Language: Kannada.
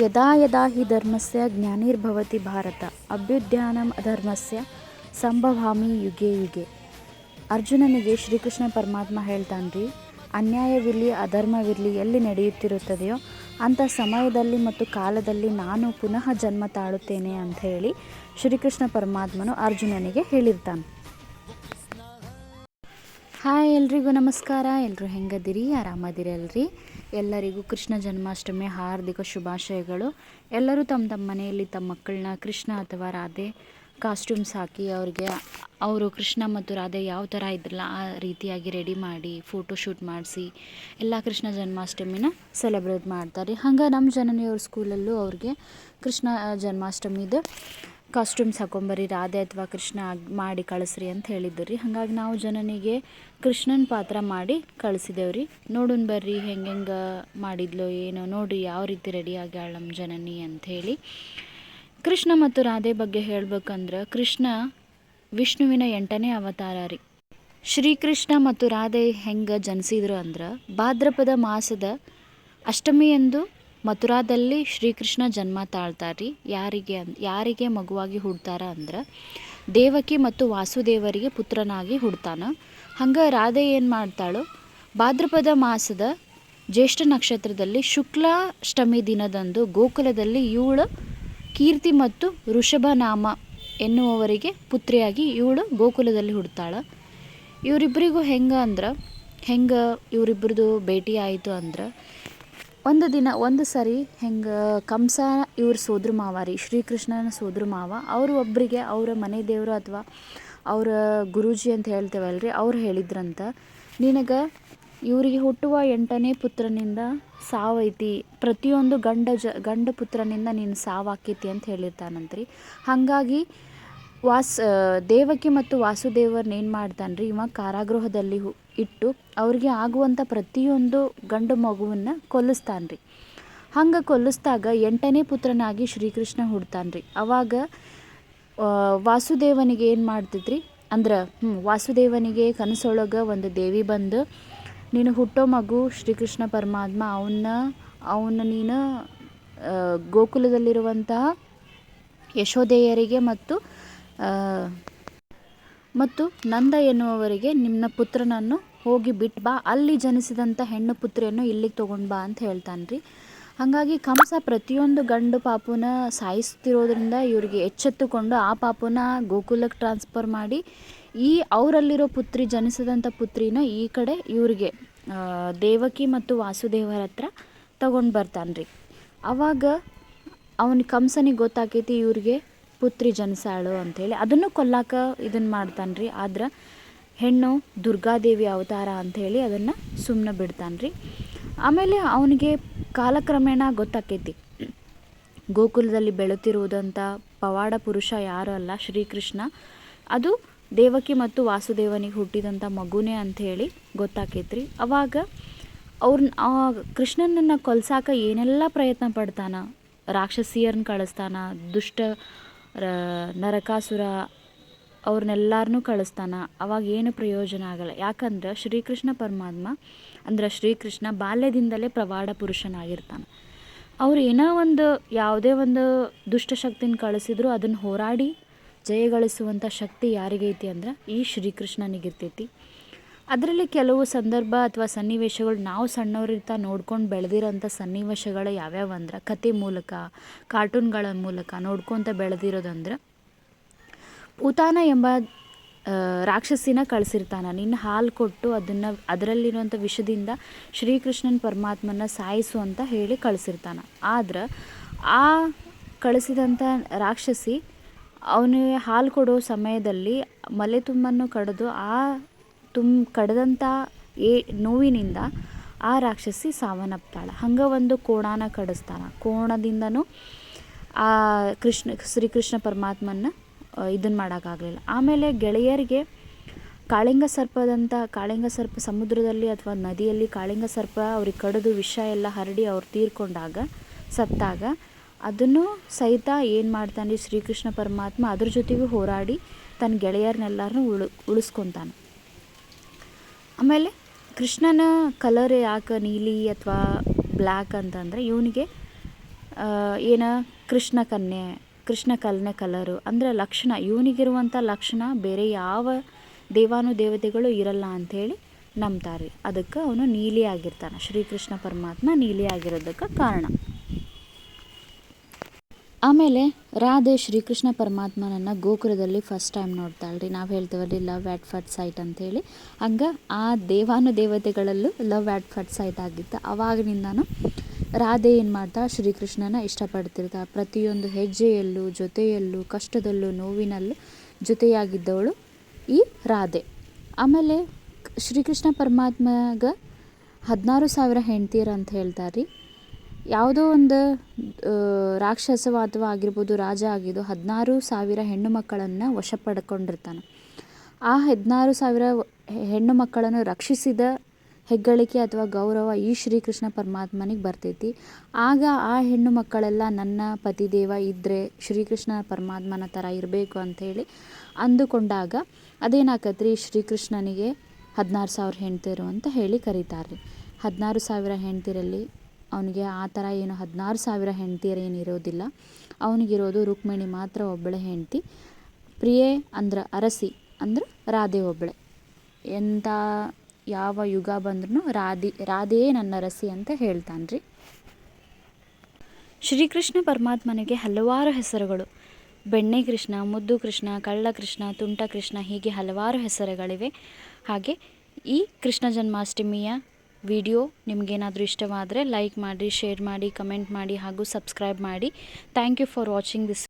ಯದಾ ಯದಾ ಹಿ ಧರ್ಮಸ್ಯ ಜ್ಞಾನಿರ್ಭವತಿ ಭಾರತ, ಅಭ್ಯುದ್ಯಾನಂ ಅಧರ್ಮಸ್ಯ ಸಂಭವಾಮಿ ಯುಗೆ ಯುಗೆ. ಅರ್ಜುನನಿಗೆ ಶ್ರೀಕೃಷ್ಣ ಪರಮಾತ್ಮ ಹೇಳ್ತಾನ್ರಿ, ಅನ್ಯಾಯವಿರಲಿ, ಅಧರ್ಮವಿರಲಿ ಎಲ್ಲಿ ನಡೆಯುತ್ತಿರುತ್ತದೆಯೋ ಅಂಥ ಸಮಯದಲ್ಲಿ ಮತ್ತು ಕಾಲದಲ್ಲಿ ನಾನು ಪುನಃ ಜನ್ಮ ತಾಳುತ್ತೇನೆ ಅಂತ ಹೇಳಿ ಶ್ರೀಕೃಷ್ಣ ಪರಮಾತ್ಮನು ಅರ್ಜುನನಿಗೆ ಹೇಳಿರ್ತಾನೆ. ಹಾಯ್ ಎಲ್ರಿಗೂ ನಮಸ್ಕಾರ. ಎಲ್ಲರೂ ಹೆಂಗದಿರಿ? ಆರಾಮದಿರಲ್ರಿ ಎಲ್ಲರಿಗೂ ಕೃಷ್ಣ ಜನ್ಮಾಷ್ಟಮಿ ಹಾರ್ದಿಕ ಶುಭಾಶಯಗಳು. ಎಲ್ಲರೂ ತಮ್ಮ ತಮ್ಮ ಮನೆಯಲ್ಲಿ ತಮ್ಮ ಮಕ್ಕಳನ್ನ ಕೃಷ್ಣ ಅಥವಾ ರಾಧೆ ಕಾಸ್ಟ್ಯೂಮ್ಸ್ ಹಾಕಿ ಅವ್ರಿಗೆ, ಅವರು ಕೃಷ್ಣ ಮತ್ತು ರಾಧೆ ಯಾವ ಥರ ಇದ್ರಲ್ಲ ಆ ರೀತಿಯಾಗಿ ರೆಡಿ ಮಾಡಿ ಫೋಟೋ ಶೂಟ್ ಮಾಡಿಸಿ, ಎಲ್ಲ ಕೃಷ್ಣ ಜನ್ಮಾಷ್ಟಮಿನ ಸೆಲೆಬ್ರೇಟ್ ಮಾಡ್ತಾರೆ. ಹಂಗೆ ನಮ್ಮ ಜನನಿಯವ್ರ ಸ್ಕೂಲಲ್ಲೂ ಅವ್ರಿಗೆ ಕೃಷ್ಣ ಜನ್ಮಾಷ್ಟಮಿದು ಕಾಸ್ಟ್ಯೂಮ್ಸ್ ಹಾಕೊಂಬರ್ರಿ ರಾಧೆ ಅಥವಾ ಕೃಷ್ಣ ಮಾಡಿ ಕಳಿಸ್ರಿ ಅಂತ ಹೇಳಿದ್ದು ರೀ ಹಾಗಾಗಿ ನಾವು ಜನನಿಗೆ ಕೃಷ್ಣನ ಪಾತ್ರ ಮಾಡಿ ಕಳಿಸಿದೇವ್ರಿ. ನೋಡೋಣ ಬರ್ರಿ ಹೆಂಗೆ ಹೆಂಗೆ ಮಾಡಿದ್ಲು ಏನೋ ನೋಡ್ರಿ ಯಾವ ರೀತಿ ರೆಡಿ ಆಗ್ಯಾಳ ನಮ್ಮ ಜನನಿ ಅಂಥೇಳಿ ಕೃಷ್ಣ ಮತ್ತು ರಾಧೆ ಬಗ್ಗೆ ಹೇಳ್ಬೇಕಂದ್ರೆ ಕೃಷ್ಣ ವಿಷ್ಣುವಿನ ಎಂಟನೇ ಅವತಾರ ರೀ. ಶ್ರೀಕೃಷ್ಣ ಮತ್ತು ರಾಧೆ ಹೆಂಗೆ ಜನಿಸಿದ್ರು ಅಂದ್ರೆ ಭಾದ್ರಪದ ಮಾಸದ ಅಷ್ಟಮಿಯಂದು ಮಥುರಾದಲ್ಲಿ ಶ್ರೀಕೃಷ್ಣ ಜನ್ಮ ತಾಳ್ತಾರ್ರಿ. ಯಾರಿಗೆ ಅನ್ ಯಾರಿಗೆ ಮಗುವಾಗಿ ಹುಡ್ತಾರ ಅಂದ್ರೆ ದೇವಕಿ ಮತ್ತು ವಾಸುದೇವರಿಗೆ ಪುತ್ರನಾಗಿ ಹುಡ್ತಾನ. ಹಂಗೆ ರಾಧೆ ಏನು ಮಾಡ್ತಾಳು? ಭಾದ್ರಪದ ಮಾಸದ ಜ್ಯೇಷ್ಠ ನಕ್ಷತ್ರದಲ್ಲಿ ಶುಕ್ಲಾಷ್ಟಮಿ ದಿನದಂದು ಗೋಕುಲದಲ್ಲಿ ಇವಳು ಕೀರ್ತಿ ಮತ್ತು ಋಷಭನಾಮ ಎನ್ನುವವರಿಗೆ ಪುತ್ರಿಯಾಗಿ ಇವಳು ಗೋಕುಲದಲ್ಲಿ ಹುಡ್ತಾಳ. ಇವರಿಬ್ಬರಿಗೂ ಹೆಂಗೆ ಅಂದ್ರೆ, ಹೆಂಗೆ ಇವರಿಬ್ಬರದು ಭೇಟಿ ಆಯಿತು ಅಂದ್ರೆ ಒಂದು ದಿನ, ಒಂದು ಸರಿ ಹೆಂಗೆ ಕಂಸ ಇವ್ರ ಸೋದ್ರ ಮಾವ ರೀ, ಶ್ರೀಕೃಷ್ಣನ ಸೋದ್ರ ಮಾವ. ಅವರು ಒಬ್ಬರಿಗೆ ಅವರ ಮನೆ ದೇವರು ಅಥವಾ ಅವರ ಗುರೂಜಿ ಅಂತ ಹೇಳ್ತೇವಲ್ರಿ, ಅವ್ರು ಹೇಳಿದ್ರಂತ, ನಿನಗೆ ಇವರಿಗೆ ಹುಟ್ಟುವ ಎಂಟನೇ ಪುತ್ರನಿಂದ ಸಾವೈತಿ, ಪ್ರತಿಯೊಂದು ಗಂಡ ಜ, ಗಂಡ ಪುತ್ರನಿಂದ ನೀನು ಸಾವಾಕೈತಿ ಅಂತ ಹೇಳಿರ್ತಾನಂತ್ರಿ. ಹಾಗಾಗಿ ವಾಸ್ ದೇವಕಿ ಮತ್ತು ವಾಸುದೇವರ್ನ ಏನು ಮಾಡ್ತಾನೆ ರೀ ಇವ ಕಾರಾಗೃಹದಲ್ಲಿ ಇಟ್ಟು ಅವ್ರಿಗೆ ಆಗುವಂಥ ಪ್ರತಿಯೊಂದು ಗಂಡು ಮಗುವನ್ನು ಕೊಲ್ಲಿಸ್ತಾನೆ ರೀ ಹಂಗೆ ಕೊಲ್ಲಿಸ್ದಾಗ ಎಂಟನೇ ಪುತ್ರನಾಗಿ ಶ್ರೀಕೃಷ್ಣ ಹುಡ್ತಾನೆ ರೀ ಅವಾಗ ವಾಸುದೇವನಿಗೆ ಏನು ಮಾಡ್ತಿದ್ರಿ? ಅಂದ್ರೆ ಹ್ಞೂ ವಾಸುದೇವನಿಗೆ ಕನಸೊಳಗೆ ಒಂದು ದೇವಿ ಬಂದು, ನೀನು ಹುಟ್ಟೋ ಮಗು ಶ್ರೀಕೃಷ್ಣ ಪರಮಾತ್ಮ ಅವನ್ನ ಅವನ್ನ ನೀನು ಗೋಕುಲದಲ್ಲಿರುವಂತಹ ಯಶೋದೆಯರಿಗೆ ಮತ್ತು ಮತ್ತು ನಂದ ಎನ್ನುವವರಿಗೆ ನಿಮ್ಮ ಪುತ್ರನನ್ನು ಹೋಗಿ ಬಿಟ್ಟು ಬಾ, ಅಲ್ಲಿ ಜನಿಸಿದಂಥ ಹೆಣ್ಣು ಪುತ್ರಿಯನ್ನು ಇಲ್ಲಿಗೆ ತೊಗೊಂಡು ಬಾ ಅಂತ ಹೇಳ್ತಾನೆ ರೀ ಹಾಗಾಗಿ ಕಂಸ ಪ್ರತಿಯೊಂದು ಗಂಡು ಪಾಪುನ ಸಾಯಿಸ್ತಿರೋದ್ರಿಂದ ಇವರಿಗೆ ಎಚ್ಚೆತ್ತುಕೊಂಡು ಆ ಪಾಪುನ ಗೋಕುಲಕ್ಕೆ ಟ್ರಾನ್ಸ್ಫರ್ ಮಾಡಿ, ಈ ಅವರಲ್ಲಿರೋ ಪುತ್ರಿ ಜನಿಸಿದಂಥ ಪುತ್ರಿನ ಈ ಕಡೆ ಇವರಿಗೆ ದೇವಕಿ ಮತ್ತು ವಾಸುದೇವರ ಹತ್ರ ತಗೊಂಡು ಬರ್ತಾನೆ ರೀ ಅವಾಗ ಅವನ ಕಂಸನಿಗೆ ಗೊತ್ತಾಕೈತಿ ಇವ್ರಿಗೆ ಪುತ್ರಿ ಜನಸಾಳು ಅಂಥೇಳಿ ಅದನ್ನು ಕೊಲ್ಲಾಕ ಇದನ್ನು ಮಾಡ್ತಾನೆ ರೀ ಆದ್ರೆ ಹೆಣ್ಣು ದುರ್ಗಾದೇವಿ ಅವತಾರ ಅಂಥೇಳಿ ಅದನ್ನು ಸುಮ್ಮನೆ ಬಿಡ್ತಾನೆ ರೀ ಆಮೇಲೆ ಅವನಿಗೆ ಕಾಲಕ್ರಮೇಣ ಗೊತ್ತಾಕೈತಿ. ಗೋಕುಲದಲ್ಲಿ ಬೆಳೆತಿರುವುದಂಥ ಪವಾಡ ಪುರುಷ ಯಾರು ಅಲ್ಲ, ಶ್ರೀಕೃಷ್ಣ. ಅದು ದೇವಕಿ ಮತ್ತು ವಾಸುದೇವನಿಗೆ ಹುಟ್ಟಿದಂಥ ಮಗುನೇ ಅಂಥೇಳಿ ಗೊತ್ತಾಕೈತ್ರಿ. ಅವಾಗ ಅವ್ರನ್ನ ಕೃಷ್ಣನನ್ನು ಕೊಲ್ಸಾಕ ಏನೆಲ್ಲ ಪ್ರಯತ್ನ ಪಡ್ತಾನ? ರಾಕ್ಷಸಿಯರನ್ನ ಕಳಿಸ್ತಾನ? ದುಷ್ಟ ನರಕಾಸುರ ಅವ್ರನ್ನೆಲ್ಲರನ್ನೂ ಕಳಿಸ್ತಾನೆ. ಅವಾಗ ಏನು ಪ್ರಯೋಜನ ಆಗಲ್ಲ. ಯಾಕಂದ್ರೆ ಶ್ರೀಕೃಷ್ಣ ಪರಮಾತ್ಮ, ಅಂದ್ರೆ ಶ್ರೀಕೃಷ್ಣ ಬಾಲ್ಯದಿಂದಲೇ ಪ್ರವಾಡ ಪುರುಷನಾಗಿರ್ತಾನೆ. ಅವ್ರು ಏನೋ ಒಂದು ಯಾವುದೇ ಒಂದು ದುಷ್ಟಶಕ್ತಿನ ಕಳಿಸಿದ್ರು ಅದನ್ನು ಹೋರಾಡಿ ಜಯಗಳಿಸುವಂಥ ಶಕ್ತಿ ಯಾರಿಗೈತಿ ಅಂದ್ರೆ ಈ ಶ್ರೀಕೃಷ್ಣನಿಗಿರ್ತೈತಿ. ಅದರಲ್ಲಿ ಕೆಲವು ಸಂದರ್ಭ ಅಥವಾ ಸನ್ನಿವೇಶಗಳು ನಾವು ಸಣ್ಣವರಿರ್ತಾ ನೋಡ್ಕೊಂಡು ಬೆಳೆದಿರೋಂಥ ಸನ್ನಿವೇಶಗಳು ಯಾವ್ಯಾವ ಅಂದ್ರೆ? ಕತೆ ಮೂಲಕ, ಕಾರ್ಟೂನ್ಗಳ ಮೂಲಕ ನೋಡ್ಕೊತ ಬೆಳೆದಿರೋದಂದ್ರೆ ಉತಾನ ಎಂಬ ರಾಕ್ಷಸಿನ ಕಳಿಸಿರ್ತಾನೆ. ನಿನ್ನ ಹಾಲು ಕೊಟ್ಟು ಅದನ್ನು ಅದರಲ್ಲಿರುವಂಥ ವಿಷದಿಂದ ಶ್ರೀಕೃಷ್ಣನ ಪರಮಾತ್ಮನ ಸಾಯಿಸು ಅಂತ ಹೇಳಿ ಕಳಿಸಿರ್ತಾನ. ಆದ್ರೆ ಆ ಕಳಿಸಿದಂಥ ರಾಕ್ಷಸಿ ಅವನಿಗೆ ಹಾಲು ಕೊಡೋ ಸಮಯದಲ್ಲಿ ಮಲೆ ತುಂಬನ್ನು ಕಡಿದು ಆ ತುಮ್ ಕಡ್ದಂಥ ಏ ನೋವಿನಿಂದ ಆ ರಾಕ್ಷಸಿ ಸಾವನ್ನಪ್ತಾಳೆ. ಹಂಗೆ ಒಂದು ಕೋಣಾನ ಕಡಿಸ್ತಾನ. ಕೋಣದಿಂದನೂ ಆ ಕೃಷ್ಣ, ಶ್ರೀಕೃಷ್ಣ ಪರಮಾತ್ಮನ ಇದನ್ನು ಮಾಡೋಕ್ಕಾಗಲಿಲ್ಲ. ಆಮೇಲೆ ಗೆಳೆಯರಿಗೆ ಕಾಳಿಂಗ ಸರ್ಪದಂಥ ಕಾಳಿಂಗ ಸರ್ಪ ಸಮುದ್ರದಲ್ಲಿ ಅಥವಾ ನದಿಯಲ್ಲಿ ಕಾಳಿಂಗ ಸರ್ಪ ಅವ್ರಿಗೆ ಕಡಿದು ವಿಷ ಎಲ್ಲ ಹರಡಿ ಅವ್ರು ತೀರ್ಕೊಂಡಾಗ, ಸತ್ತಾಗ ಅದನ್ನು ಸಹಿತ ಏನು ಮಾಡ್ತಾನೆ ಶ್ರೀಕೃಷ್ಣ ಪರಮಾತ್ಮ? ಅದ್ರ ಜೊತೆಗೂ ಹೋರಾಡಿ ತನ್ನ ಗೆಳೆಯರನ್ನೆಲ್ಲರನ್ನೂ ಉಳು, ಉಳಿಸ್ಕೊತಾನೆ. ಆಮೇಲೆ ಕೃಷ್ಣನ ಕಲರ್ ಯಾಕೆ ನೀಲಿ ಅಥವಾ ಬ್ಲ್ಯಾಕ್ ಅಂತಂದರೆ ಇವನಿಗೆ ಏನು ಕೃಷ್ಣ ಕನ್ಯೆ, ಕೃಷ್ಣ ಕಲ್ನೆ ಕಲರು ಅಂದರೆ ಲಕ್ಷಣ ಇವನಿಗಿರುವಂಥ ಲಕ್ಷಣ ಬೇರೆ ಯಾವ ದೇವಾನು ದೇವತೆಗಳು ಇರಲ್ಲ ಅಂಥೇಳಿ ನಂಬ್ತಾರೆ. ಅದಕ್ಕೆ ಅವನು ನೀಲಿ ಆಗಿರ್ತಾನೆ, ಶ್ರೀಕೃಷ್ಣ ಪರಮಾತ್ಮ ನೀಲಿ ಆಗಿರೋದಕ್ಕೆ ಕಾರಣ. ಆಮೇಲೆ ರಾಧೆ ಶ್ರೀಕೃಷ್ಣ ಪರಮಾತ್ಮನನ್ನು ಗೋಕುಲದಲ್ಲಿ ಫಸ್ಟ್ ಟೈಮ್ ನೋಡ್ತಾಳೆ ರೀ ನಾವು ಹೇಳ್ತೇವಲ್ಲಿ ಲವ್ ಆ್ಯಟ್ ಫಟ್ ಸೈಟ್ ಅಂತೇಳಿ. ಹಂಗೆ ಆ ದೇವಾನು ದೇವತೆಗಳಲ್ಲೂ ಲವ್ ಆ್ಯಟ್ ಫಟ್ ಸೈಟ್ ಆಗಿತ್ತು. ಅವಾಗಿನಿಂದನೂ ರಾಧೆ ಏನು ಮಾಡ್ತಾ ಶ್ರೀಕೃಷ್ಣನ ಇಷ್ಟಪಡ್ತಿರ್ತಾಳೆ. ಪ್ರತಿಯೊಂದು ಹೆಜ್ಜೆಯಲ್ಲೂ, ಜೊತೆಯಲ್ಲೂ, ಕಷ್ಟದಲ್ಲೂ, ನೋವಿನಲ್ಲೂ ಜೊತೆಯಾಗಿದ್ದವಳು ಈ ರಾಧೆ. ಆಮೇಲೆ ಶ್ರೀಕೃಷ್ಣ ಪರಮಾತ್ಮಗ ಹದಿನಾರು ಸಾವಿರ ಹೆಂಡ್ತಿಯರು ಅಂತ ಹೇಳ್ತಾರೆ ರೀ ಯಾವುದೋ ಒಂದು ರಾಕ್ಷಸ ಅಥವಾ ಆಗಿರ್ಬೋದು, ರಾಜ ಆಗಿದ್ದು ಹದಿನಾರು ಸಾವಿರ ಹೆಣ್ಣು ಮಕ್ಕಳನ್ನು ವಶ ಪಡ್ಕೊಂಡಿರ್ತಾನೆ ಆ ಹದಿನಾರು ಸಾವಿರ ಹೆಣ್ಣು ಮಕ್ಕಳನ್ನು ರಕ್ಷಿಸಿದ ಹೆಗ್ಗಳಿಕೆ ಅಥವಾ ಗೌರವ ಈ ಶ್ರೀಕೃಷ್ಣ ಪರಮಾತ್ಮನಿಗೆ ಬರ್ತೈತಿ. ಆಗ ಆ ಹೆಣ್ಣು ಮಕ್ಕಳೆಲ್ಲ, ನನ್ನ ಪತಿದೇವ ಇದ್ದರೆ ಶ್ರೀಕೃಷ್ಣ ಪರಮಾತ್ಮನ ಥರ ಇರಬೇಕು ಅಂಥೇಳಿ ಅಂದುಕೊಂಡಾಗ, ಅದೇನಾಕತ್ರಿ, ಶ್ರೀಕೃಷ್ಣನಿಗೆ ಹದಿನಾರು ಸಾವಿರ ಹೆಣ್ತೀರು ಅಂತ ಹೇಳಿ ಕರೀತಾರೆ ಹದಿನಾರು ಸಾವಿರ ಹೆಂಡ್ತಿರಲ್ಲಿ ಅವನಿಗೆ ಆ ಥರ ಏನು ಹದಿನಾರು ಸಾವಿರ ಹೆಂಡ್ತಿಯರು ಏನು ಇರೋದಿಲ್ಲ. ಅವನಿಗಿರೋದು ರುಕ್ಮಿಣಿ ಮಾತ್ರ ಒಬ್ಬಳೆ ಹೆಂಡತಿ. ಪ್ರಿಯೆ ಅಂದ್ರೆ ಅರಸಿ ಅಂದ್ರೆ ರಾಧೆ ಒಬ್ಬಳೆ. ಎಂಥ ಯಾವ ಯುಗ ಬಂದ್ರೂ ರಾಧೆ ರಾಧೆಯೇ ನನ್ನ ಅರಸಿ ಅಂತ ಹೇಳ್ತಾನೆ ರೀ ಶ್ರೀಕೃಷ್ಣ ಪರಮಾತ್ಮನಿಗೆ ಹಲವಾರು ಹೆಸರುಗಳು. ಬೆಣ್ಣೆ ಕೃಷ್ಣ, ಮುದ್ದು ಕೃಷ್ಣ, ಕಳ್ಳ ಕೃಷ್ಣ, ತುಂಟ ಕೃಷ್ಣ ಹೀಗೆ ಹಲವಾರು ಹೆಸರುಗಳಿವೆ. ಹಾಗೆ ಈ ಕೃಷ್ಣ ಜನ್ಮಾಷ್ಟಮಿಯ ವಿಡಿಯೋ ನಿಮಗೇನಾದರೂ ಇಷ್ಟವಾದರೆ ಲೈಕ್ ಮಾಡಿ, ಶೇರ್ ಮಾಡಿ, ಕಮೆಂಟ್ ಮಾಡಿ ಹಾಗೂ ಸಬ್ಸ್ಕ್ರೈಬ್ ಮಾಡಿ. Thank you for watching this